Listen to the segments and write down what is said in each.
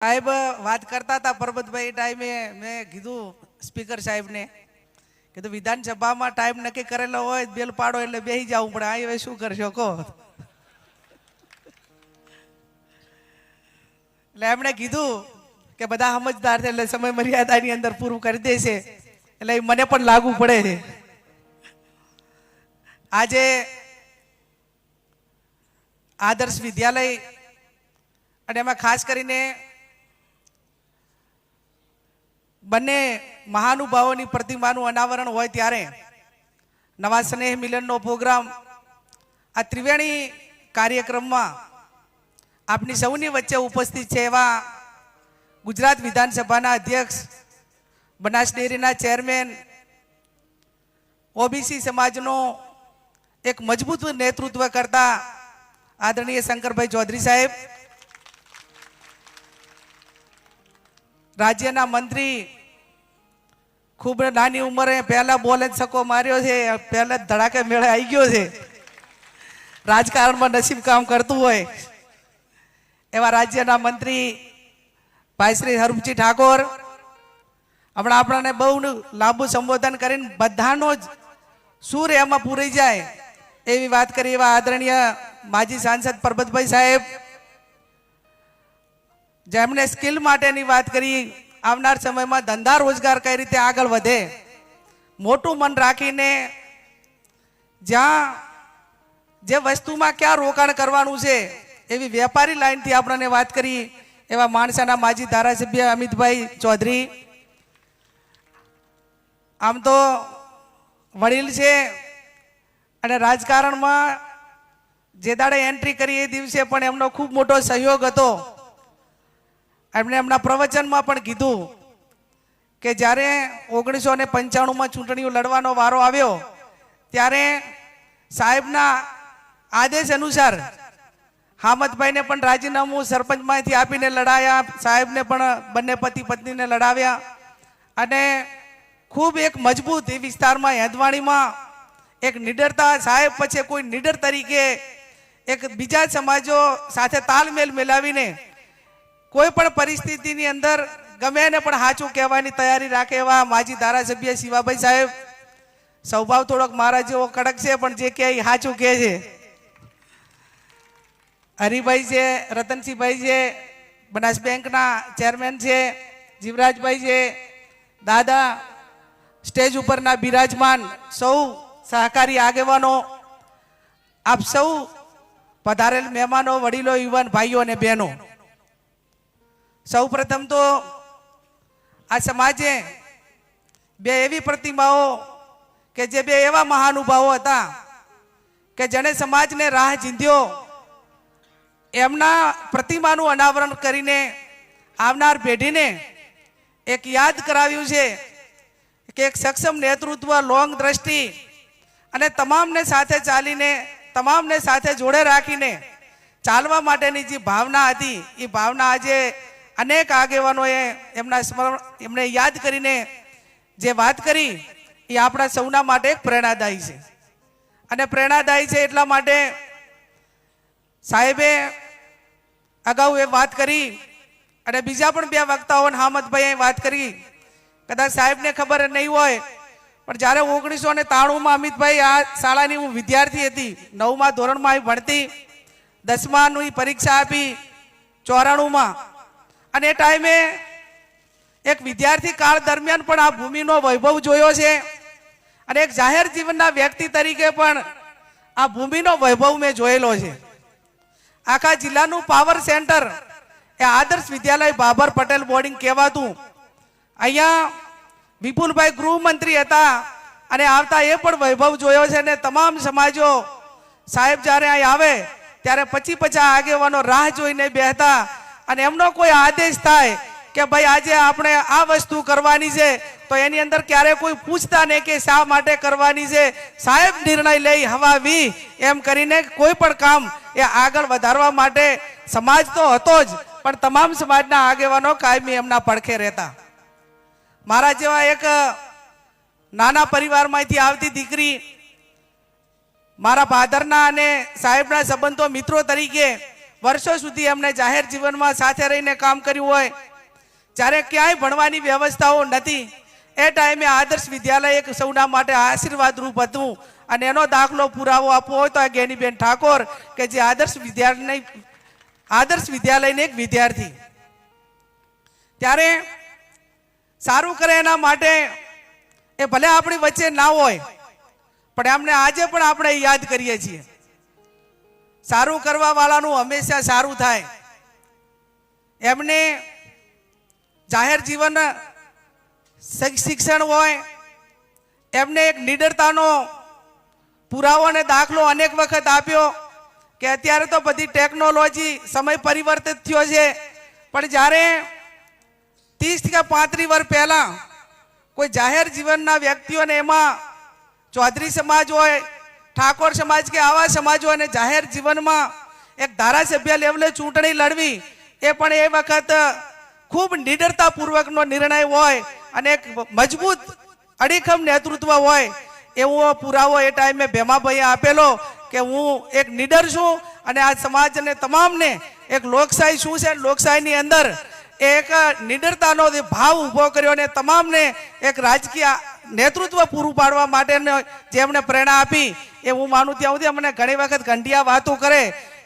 સાહેબ, વાત કરતા હતા પરબતભાઈ ટાઈમે મેં કીધું સ્પીકર સાહેબને કીધું વિધાનસભામાં ટાઈમ નક્કી કરેલો હોય બેલ પાડો એટલે બેસી જવું પડે આ હવે શું કરશો, કહો. એટલે એમણે કીધું કે બધા સમજદાર છે એટલે સમય મર્યાદાની અંદર પૂરું કરી દેશે. એટલે એ મને પણ લાગુ પડે. છે આજે આદર્શ વિદ્યાલય, અને એમાં ખાસ કરીને બંને મહાનુભાવોની પ્રતિમાનું અનાવરણ હોય ત્યારે નવા સ્નેહ મિલનનો પ્રોગ્રામ આ ત્રિવેણી કાર્યક્રમમાં આપની સૌની વચ્ચે ઉપસ્થિત છે એવા ગુજરાત વિધાનસભાના અધ્યક્ષ, બનાસ ડેરીના ચેરમેન, ઓબીસી સમાજનો એક મજબૂત નેતૃત્વ કરતા આદરણીય શંકરભાઈ ચૌધરી સાહેબ, રાજ્યના મંત્રી ખૂબ નાની ઉંમરે પહેલા બોલે જ માર્યો છે, પહેલા ધડાકે મેળે આવી ગયો છે. રાજકારણમાં નસીબ કામ કરતું હોય. એવા રાજ્યના મંત્રી ભાઈ શ્રી હરમજી ઠાકોર, હમણાં આપણાને બહુ લાંબુ સંબોધન કરીને બધાનો જ સૂર એમાં પૂરી જાય. એવી વાત કરી એવા આદરણીય માજી સાંસદ પરબતભાઈ સાહેબ. જેમણે સ્કિલ માટેની વાત કરી આવનાર સમયમાં ધંધા રોજગાર કઈ રીતે આગળ વધે? મોટું મન રાખીને જ્યાં જે વસ્તુમાં ક્યાં રોકાણ કરવાનું છે, એવી વેપારી લાઈનથી આપણને વાત કરી એવા માણસાના માજી ધારાસભ્ય અમિતભાઈ ચૌધરી. આમ તો વડીલ છે અને રાજકારણમાં જે દાડે એન્ટ્રી કરી એ દિવસે પણ એમનો ખૂબ મોટો સહયોગ હતો. એમણે એમના પ્રવચનમાં પણ કીધું કે જ્યારે ઓગણીસો ને પંચાણુંમાં ચૂંટણીઓ લડવાનો વારો આવ્યો, ત્યારે સાહેબના આદેશ અનુસાર હામદભાઈને પણ રાજીનામું સરપંચમાંથી આપીને લડાયા, સાહેબને પણ બંને પતિ પત્નીને લડાવ્યા. અને ખૂબ એક મજબૂત એ વિસ્તારમાં હેદવાણીમાં એક નિડરતા, સાહેબ પછી કોઈ નિડર તરીકે એક બીજા સમાજો સાથે તાલમેલ મેલાવીને કોઈ પણ પરિસ્થિતિની અંદર ગમે એને પણ સાચું કહેવાની તૈયારી રાખે એવા માજી ધારાસભ્ય શિવાભાઈ સાહેબ. સ્વભાવ થોડોક મારા જેવો કડક છે, પણ જે કહે સાચું કહે છે. હરિભાઈ છે, રતનસિંહભાઈ છે, બનાસ બેંકના ચેરમેન છે, જીવરાજભાઈ છે, દાદા, સ્ટેજ ઉપરના બિરાજમાન, સૌ સહકારી આગેવાનો, આપ સૌ પધારેલ મહેમાનો, વડીલો, યુવાન ભાઈઓ અને બહેનો. સૌ પ્રથમ તો આ સમાજે બે એવી પ્રતિમાઓ કે જે બે એવા મહાનુભાવો હતા કે જેણે સમાજને રાહ ચીંધ્યો એમના પ્રતિમાનું અનાવરણ કરીને આવનાર પેઢીને એક યાદ કરાવ્યું છે કે એક સક્ષમ નેતૃત્વ, લોંગ દ્રષ્ટિ અને તમામને સાથે ચાલીને, તમામને સાથે જોડે રાખીને ચાલવા માટેની જે ભાવના હતી, એ ભાવના આજે અનેક આગેવાનોએ એમના સ્મરણ, એમને યાદ કરીને જે વાત કરી, એ આપણા સૌના માટે પ્રેરણાદાયી છે. અને પ્રેરણાદાયી છે એટલા માટે સાહેબે અગાઉ એ વાત કરી અને બીજા પણ બે વક્તાઓને હામદભાઈએ વાત કરી. કદાચ સાહેબને ખબર નહીં હોય, પણ જ્યારે ઓગણીસો ને ત્રાણુંમાં અમિતભાઈ આ શાળાની હું વિદ્યાર્થી હતી, નવમા ધોરણમાં ભણતી, દસમાની પરીક્ષા આપી, ચોરાણુંમાં અને એ ટાઈમે એક વિદ્યાર્થી કાળ દરમિયાન પણ આ ભૂમિનો વૈભવ જોયો છે. અને એક જાહેર જીવનના વ્યક્તિ તરીકે પણ આ ભૂમિનો વૈભવ મેં જોયેલો છે. આખા જિલ્લાનું પાવર સેન્ટર એ આદર્શ વિદ્યાલય બાબર પટેલ બોર્ડિંગ કહેવાતું. અહીંયા વિપુલભાઈ ગૃહમંત્રી હતા અને આવતા એ પણ વૈભવ જોયો છે અને તમામ સમાજો સાહેબ જ્યારે અહીં આવે ત્યારે પછી પછી આગેવાનો રાહ જોઈને બેહતા અને એમનો કોઈ આદેશ થાય કે ભાઈ આજે આપણે આ વસ્તુ કરવાની છે, તો એની અંદર ક્યારે કોઈ પૂછતા નહીં કે શા માટે કરવાની છે. સાહેબ, નિર્ણય લઈ હવા વી, એમ કરીને કોઈ પણ કામ એ આગળ વધારવા માટે સમાજ તો હતો જ, પણ તમામ સમાજના આગેવાનો કાયમી એમના પડખે રહેતા. મારા જેવા એક નાના પરિવારમાંથી આવતી દીકરી, મારા ફાધરના અને સાહેબના સંબંધો મિત્રો તરીકે વર્ષો સુધી એમને જાહેર જીવનમાં સાથે રહીને કામ કર્યું હોય, જ્યારે ક્યાંય ભણવાની વ્યવસ્થાઓ નથી, એ ટાઈમે આદર્શ વિદ્યાલય એક સૌના માટે આશીર્વાદરૂપ હતું. અને એનો દાખલો પુરાવો આપવો હોય તો આ ગેનીબેન ઠાકોર કે જે આદર્શ વિદ્યાલય આદર્શ વિદ્યાલયની એક વિદ્યાર્થી. ત્યારે સારું કરે એના માટે એ ભલે આપણી વચ્ચે ના હોય, પણ એમને આજે પણ આપણે યાદ કરીએ છીએ. સારું કરવા વાળાનું હંમેશા સારું થાય. એમને જાહેર જીવન શિક- શિક્ષણ હોય, એમને એક નિડરતાનો પુરાવો અને દાખલો અનેક વખત આપ્યો કે અત્યારે તો બધી ટેકનોલોજી સમય પરિવર્તિત થયો છે, પણ જ્યારે ત્રીસ કે પાંત્રીસ વર્ષ પહેલાં કોઈ જાહેર જીવનના વ્યક્તિઓને એમાં ચૌધરી સમાજ હોય ઠાકોર સમાજ કે આવા સમાજો અને જાહેર જીવનમાં એક ધારાસભ્ય લેવલે ચૂંટણી લડવી, એ પણ એ વખત ખૂબ નિડરતાપૂર્વકનો નિર્ણય હોય અને એક મજબૂત અડીખમ નેતૃત્વ હોય, એવો પુરાવો એ ટાઈમે ભેમાભાઈએ આપેલો કે હું એક નીડર છું અને આ સમાજને તમામને એક લોકશાહી શું છે? લોકશાહીની અંદર એક નિડરતાનો ભાવ ઊભો કર્યો અને તમામને એક રાજકીય નેતૃત્વ પૂરું પાડવા માટેનો જેમણે પ્રેરણા આપી એ હું માનું ત્યાં સુધી અમને ઘણી વખત ઘંટિયા વાતો કરે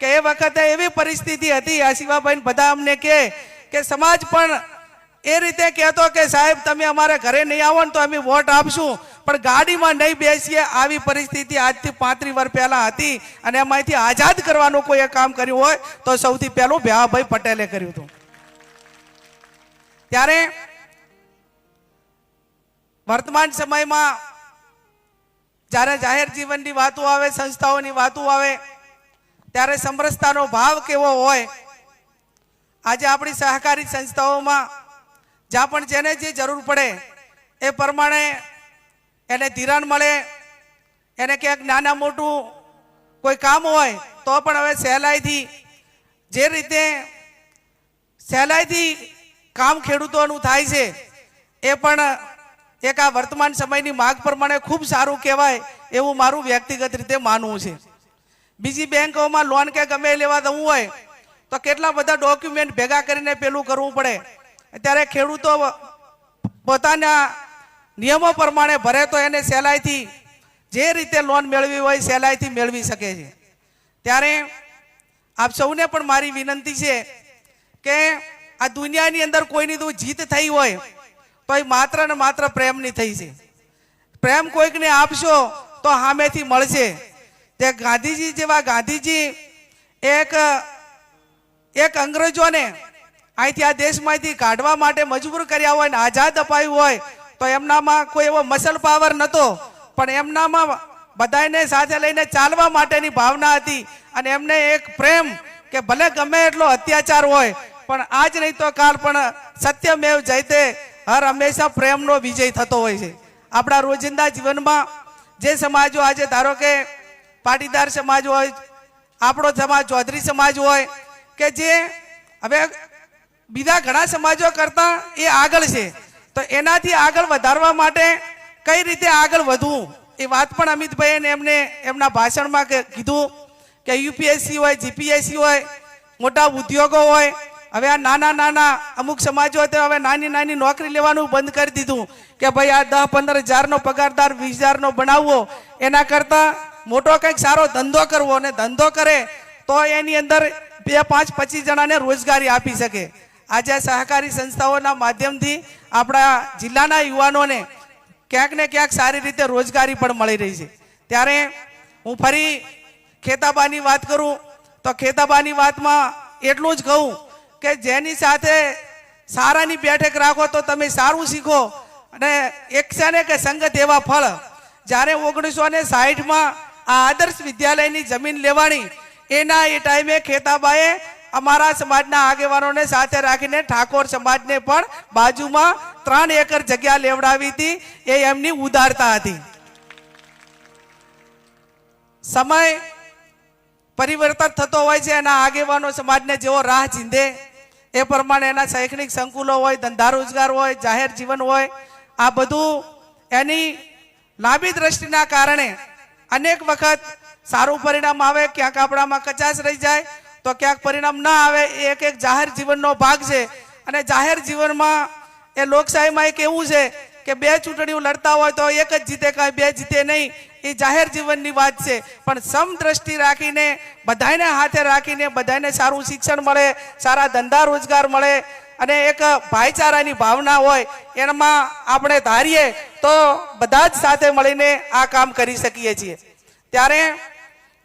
કે એ વખતે એવી પરિસ્થિતિ હતી, આ શિવાભાઈ બધા અમને કહે કે સમાજ પણ એ રીતે કહેતો કે સાહેબ, તમે અમારે ઘરે નહીં આવો ને તો અમે વોટ આપશું. પણ ગાડીમાં નહીં બેસીએ, આવી પરિસ્થિતિ આજથી પાંત્રીસ વર્ષ પહેલાં હતી અને એમાંથી આઝાદ કરવાનું કોઈ કામ કર્યું હોય તો સૌથી પહેલું ભ્યાભાઈ પટેલે કર્યું હતું. ત્યારે વર્તમાન સમયમાં જ્યારે જાહેર જીવનની વાતો આવે, સંસ્થાઓની વાતો આવે, ત્યારે સમરસતાનો ભાવ કેવો હોય? આજે આપણી સહકારી સંસ્થાઓમાં જ્યાં પણ જેને જે જરૂર પડે, એ પ્રમાણે એને ધિરાણ મળે. એને ક્યાંક નાના મોટું કોઈ કામ હોય, તો પણ હવે સહેલાઈથી, જે રીતે સહેલાઈથી કામ ખેડૂતોનું થાય છે, એ પણ એક આ વર્તમાન સમયની માગ પ્રમાણે ખૂબ સારું કહેવાય એવું મારું વ્યક્તિગત રીતે માનવું છે. બીજી બેંકોમાં લોન કે ગમે લેવા દઉં હોય, તો કેટલા બધા ડોક્યુમેન્ટ ભેગા કરીને પેલું કરવું પડે. અત્યારે ખેડૂતો પોતાના નિયમો પ્રમાણે ભરે તો એને સહેલાઈથી, જે રીતે લોન મેળવી હોય સહેલાઈથી મેળવી શકે છે. ત્યારે આપ સૌને પણ મારી વિનંતી છે કે આ દુનિયાની અંદર કોઈની તો જીત થઈ હોય તો એ માત્ર ને માત્ર પ્રેમની થઈ છે. પ્રેમ કોઈકને આપશો તો સામેથી મળશે. તે ગાંધીજી જેવા ગાંધીજી એક એક અંગ્રેજોને અહીંથી આ દેશમાંથી કાઢવા માટે મજબૂર કર્યા હોય ને આઝાદ અપાયું હોય તો એમનામાં કોઈ એવો મસલ પાવર નહોતો પણ એમનામાં બધાને સાથે લઈને ચાલવા માટેની ભાવના હતી અને એમને એક પ્રેમ કે ભલે ગમે એટલો અત્યાચાર હોય, પણ આજ નહીં તો કાલ પણ સત્યમેવ જયતે હર હંમેશા પ્રેમનો વિજય થતો હોય છે. આપણા રોજિંદા જીવનમાં જે સમાજો આજે ધારો કે પાટીદાર સમાજ હોય, આપણો સમાજ ચૌધરી સમાજ હોય, કે જે હવે બીજા ઘણા સમાજો કરતા એ આગળ છે, તો એનાથી આગળ વધારવા માટે કઈ રીતે આગળ વધવું? એ વાત પણ અમિતભાઈને એમને એમના ભાષણમાં કીધું કે યુપીએસસી હોય, જીપીએસસી હોય, મોટા ઉદ્યોગો હોય હવે આ નાના નાના અમુક સમાજો તો હવે નાની નાની નોકરી લેવાનું બંધ કરી દીધું કે ભાઈ આ દસ પંદર હજારનો પગારદાર, વીસ હજારનો બનાવવો, એના કરતાં મોટો કંઈક સારો ધંધો કરવો અને ધંધો કરે તો એની અંદર બે, પાંચ, પચીસ જણાને રોજગારી આપી શકે. આજે સહકારી સંસ્થાઓના માધ્યમથી આપણા જિલ્લાના યુવાનોને ક્યાંક ને ક્યાંક સારી રીતે રોજગારી પણ મળી રહી છે. ત્યારે હું ફરી ખેતાબાની વાત કરું તો ખેતાબાની વાતમાં એટલું જ કહું કે જેની સાથે સારાની બેઠક રાખો તો તમે સારું શીખો. અને એક છે કે સંગત એવા ફળ. જ્યારે ઓગણીસો ને સાહીઠમાં આ આદર્શ વિદ્યાલયની જમીન લેવાની એના એ ટાઈમે ખેતાબાએ અમારા સમાજના આગેવાનોને સાથે રાખીને ઠાકોર સમાજને પણ બાજુમાં ત્રણ એકર જગ્યા લેવડાવી હતી, એ એમની ઉદારતા હતી. સમય પરિવર્તન થતો હોય છે, એના આગેવાનો સમાજને જેવો રાહ ચીંધે. એ પ્રમાણે એના શૈક્ષણિક સંકુલો હોય, ધંધા રોજગાર હોય, જાહેર જીવન હોય, આ બધું એની લાંબી દ્રષ્ટિના કારણે અનેક વખત સારું પરિણામ આવે, ક્યાંક આપણામાં કચાશ રહી જાય, તો ક્યાંક પરિણામ ના આવે, એ એક એક જાહેર જીવનનો ભાગ છે. અને જાહેર જીવનમાં એ લોકશાહીમાં એક એવું છે કે બે ચૂંટણીઓ લડતા હોય તો એક જ જીતે કાંઈ, બે જીતે નહીં. એ જાહેર જીવનની વાત છે. પણ સમદ્રષ્ટિ રાખીને બધાને હાથે રાખીને બધાને સારું શિક્ષણ મળે, સારા ધંધા રોજગાર મળે અને એક ભાઈચારાની ભાવના હોય, એમાં આપણે ધારીએ તો બધા જ સાથે મળીને આ કામ કરી શકીએ છીએ. ત્યારે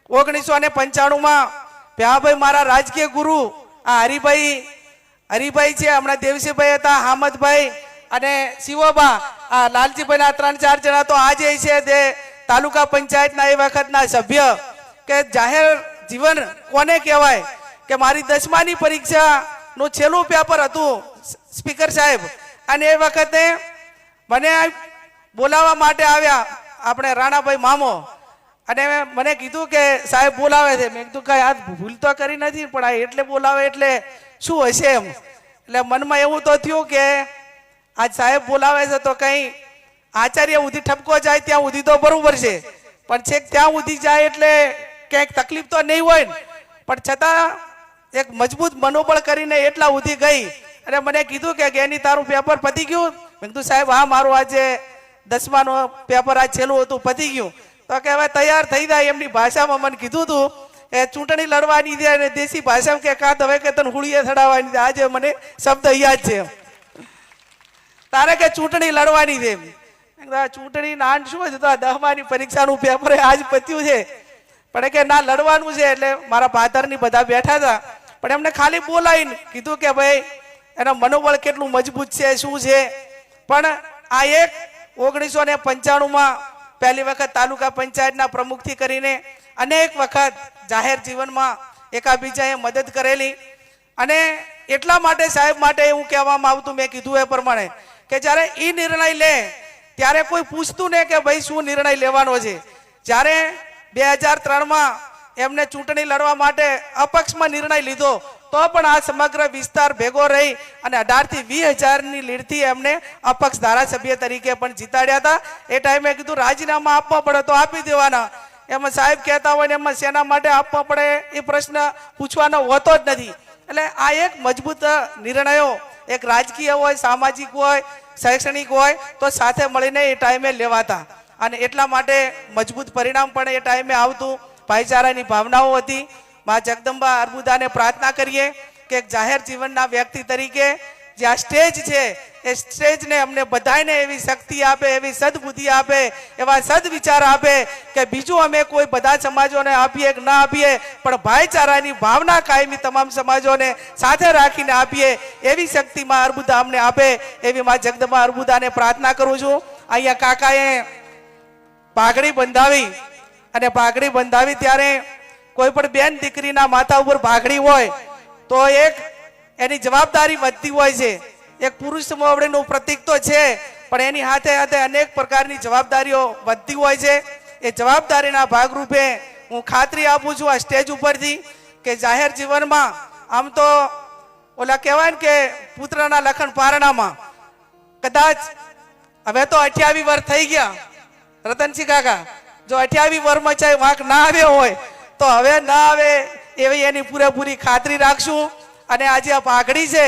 ઓગણીસો ને પંચાણુંમાં ભ્યાભાઈ મારા રાજકીય ગુરુ, આ હરિભાઈ હરિભાઈ છે, હમણાં દેવસીભાઈ હતા, હામદભાઈ અને શિવોબા, આ લાલજીભાઈના ત્રણ ચાર જણા તો આજે છે તે તાલુકા પંચાયતના એ વખતના સભ્ય કે જાહેર જીવન કોને કહેવાય? કે મારી દસમાની પરીક્ષાનું છેલ્લું પેપર હતું સ્પીકર સાહેબ. અને એ વખતે મને બોલાવવા માટે આવ્યા આપણે રાણાભાઈ મામો. અને મને કીધું કે સાહેબ બોલાવે છે. મેં કીધું કઈ આ ભૂલ તો કરી નથી, પણ આ એટલે બોલાવે એટલે શું હશે એમ? એટલે મનમાં એવું તો થયું કે આજ સાહેબ બોલાવે છે તો કઈ આચાર્ય સુધી ઠપકો જાય, ત્યાં ઉધી તો બરોબર છે. પણ છેક ત્યાં ઉધી જાય એટલે ક્યાંક તકલીફ તો નહીં હોય ને. પણ છતાં એક મજબૂત મનોબળ કરીને એટલા ઉધી ગઈ. અને મને કીધું કે એની તારું પેપર પતી ગયું? મેં કીધું, સાહેબ, હા, મારું આજે દસમાનો પેપર આજ છેલ્લું હતું, પતી ગયું. તો કે હવે તૈયાર થઈ જાય એમની ભાષામાં. મને કીધું હતું એ ચૂંટણી લડવાની છે અને દેશી ભાષામાં કે કાં હવે કે તને હુળીએ ચડાવવાની આજે મને શબ્દ યાદ છે તારે કે ચૂંટણી લડવાની છે આ ચૂંટણી નાન શું છે તો આ દહમાની પરીક્ષાનું પેપર આજ પત્યું છે. પણ કે, ના, લડવાનું છે. એટલે મારા ફાધરની બધા બેઠા હતા. પણ એમને ખાલી બોલાવીને કીધું કે, ભાઈ, એનો મનોબળ કેટલું મજબૂત છે, શું છે? પણ આ એક ઓગણીસો ને પંચાણુંમાં પહેલી વખત તાલુકા પંચાયતના પ્રમુખથી કરીને અનેક વખત જાહેર જીવનમાં એકાબીજાએ મદદ કરેલી. અને એટલા માટે સાહેબ માટે એવું કહેવામાં આવતું, મેં કીધું એ પ્રમાણે, કે જ્યારે એ નિર્ણય લે ત્યારે કોઈ પૂછતું ને કે ભાઈ શું નિર્ણય લેવાનો છે. જ્યારે બે હજાર ત્રણમાં એમને ચૂંટણી લડવા માટે અપક્ષમાં નિર્ણય લીધો, તો પણ આ સમગ્ર વિસ્તાર ભેગો રહી અને અઢારથી વીસ હજારની લીડથી એમને અપક્ષ ધારાસભ્ય તરીકે પણ જીતાડ્યા હતા. એ ટાઈમે કીધું, રાજીનામા આપવા પડે તો આપી દેવાના. એમાં સાહેબ કહેતા હોય ને એમાં શેના માટે આપવા પડે એ પ્રશ્ન પૂછવાનો હોતો જ નથી. એટલે આ એક મજબૂત નિર્ણયો એક રાજકીય હોય, સામાજિક હોય, શૈક્ષણિક હોય, તો સાથે મળીને એ ટાઈમે લેવાતા. અને એટલા માટે મજબૂત પરિણામ પણ એ ટાઈમે આવતું. ભાઈચારાની ભાવનાઓ હતી. મા જગદંબા અર્બુદાને પ્રાર્થના કરીએ કે જાહેર જીવનના વ્યક્તિ તરીકે જે આ સ્ટેજ છે, એ સ્ટેજને અમને બધાને એવી શક્તિ આપે, એવી સદબુદ્ધિ આપે, એવા સદવિચાર આપે કે બીજું અમે કોઈ બધા સમાજોને આપીએ કે ના આપીએ, પણ ભાઈચારાની ભાવના કાયમી તમામ સમાજોને સાથે રાખીને આપીએ, એવી શક્તિમાં અર્બુદા અમને આપે, એવી માં જગદમાં અર્બુદાને પ્રાર્થના કરું છું. અહીંયા કાકાએ પાઘડી બંધાવી અને પાઘડી બંધાવી ત્યારે કોઈ પણ બેન દીકરીના માથા ઉપર પાઘડી હોય, તો એક એની જવાબદારી વધતી હોય છે. એક પુરુષ મોવડીનું પ્રતિક તો છે, પણ એની હાથે હાથે અનેક પ્રકારની જવાબદારીઓ વધતી હોય છે. એ જવાબદારીના ભાગરૂપે હું ખાતરી આપું છું આ સ્ટેજ ઉપરથી કે જાહેર જીવનમાં આમ તો ઓલા કહેવાય ને કે પુત્રના લખણ પારણામાં કદાચ હવે તો અઠ્યાવી વર્ષ થઈ ગયા. રતનસિંહ કાકા, જો અઠ્યાવી વર્ષમાં ચાહે વાંક ના આવ્યો હોય, તો હવે ના આવે એવી એની પૂરેપૂરી ખાતરી રાખશું. અને આજે આ પાઘડી છે,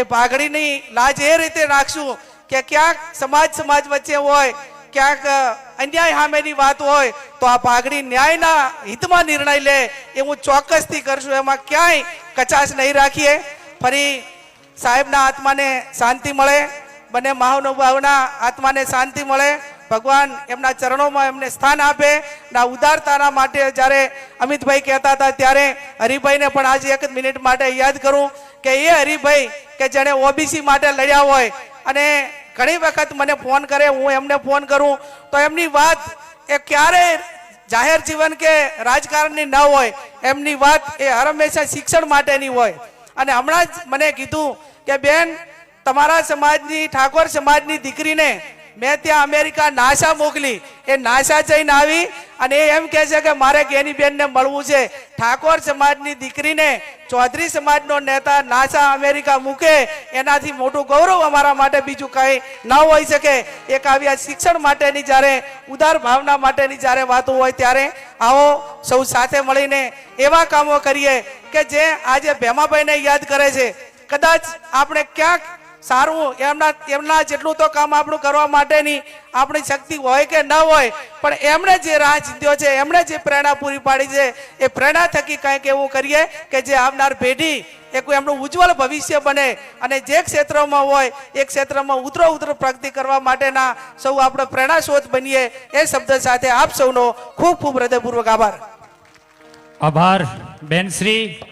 એ પાઘડીની લાજ એ રીતે રાખશું કે ક્યાંક સમાજ સમાજ વચ્ચે હોય, ક્યાંક અન્યાય સામેની વાત હોય, તો આ પાઘડી ન્યાયના હિતમાં નિર્ણય લે એ હું ચોક્કસથી કરશું. એમાં ક્યાંય કચાશ નહીં રાખીએ. ફરી સાહેબના આત્માને શાંતિ મળે, બંને મહાનુભાવના આત્માને શાંતિ મળે. ભગવાન એમના ચરણોમાં એમને સ્થાન આપે ના ઉદારતાના માટે જ્યારે અમિતભાઈ કહેતા હતા ત્યારે હરિભાઈને પણ આજે એક મિનિટ માટે યાદ કરું કે એ હરિભાઈ કે જેણે ઓબીસી માટે લડ્યા હોય અને ઘણી વખત મને ફોન કરે, હું એમને ફોન કરું, તો એમની વાત એ ક્યારેય જાહેર જીવન કે રાજકારણની ન હોય, એમની વાત એ હંમેશા શિક્ષણ માટેની હોય. અને હમણાં જ મને કીધું કે બેન, તમારા સમાજની, ઠાકોર સમાજની દીકરીને મેં ત્યાં અમેરિકા નાસા મોકલી. એ નાસા જઈને આવી અને એ એમ કહે છે કે મારે ગેની બેનને મળવું છે. ઠાકોર સમાજની દીકરીને ચૌધરી સમાજનો નેતા નાસા અમેરિકા મૂકે. એનાથી મોટું ગૌરવ અમારા માટે બીજું કંઈ ન હોઈ શકે. એક આવી શિક્ષણ માટેની જ્યારે, ઉદાર ભાવના માટેની જ્યારે વાતો હોય ત્યારે આવો સૌ સાથે મળીને એવા કામો કરીએ કે જે આજે ભેમાભાઈને યાદ કરે છે. કદાચ આપણે ક્યાંક સારું, એમના એમના જેટલું તો કામ આપણું કરવા માટેની આપણી શક્તિ હોય કે ન હોય, પણ એમણે જે રાહ ચીંધ્યો છે, એમણે જે પ્રેરણા પૂરી પાડી છે, એ પ્રેરણા થકી કંઈક એવું કરીએ કે જે આવનાર પેઢી એ કોઈ એમનું ઉજ્જવળ ભવિષ્ય બને અને જે ક્ષેત્રમાં હોય, એ ક્ષેત્રમાં ઉતરો ઉતરો પ્રગતિ કરવા માટેના સૌ આપણે પ્રેરણા સ્ત્રોત બનીએ, એ શબ્દ સાથે આપ સૌનો ખૂબ ખૂબ હૃદયપૂર્વક આભાર. આભાર, બેન શ્રી.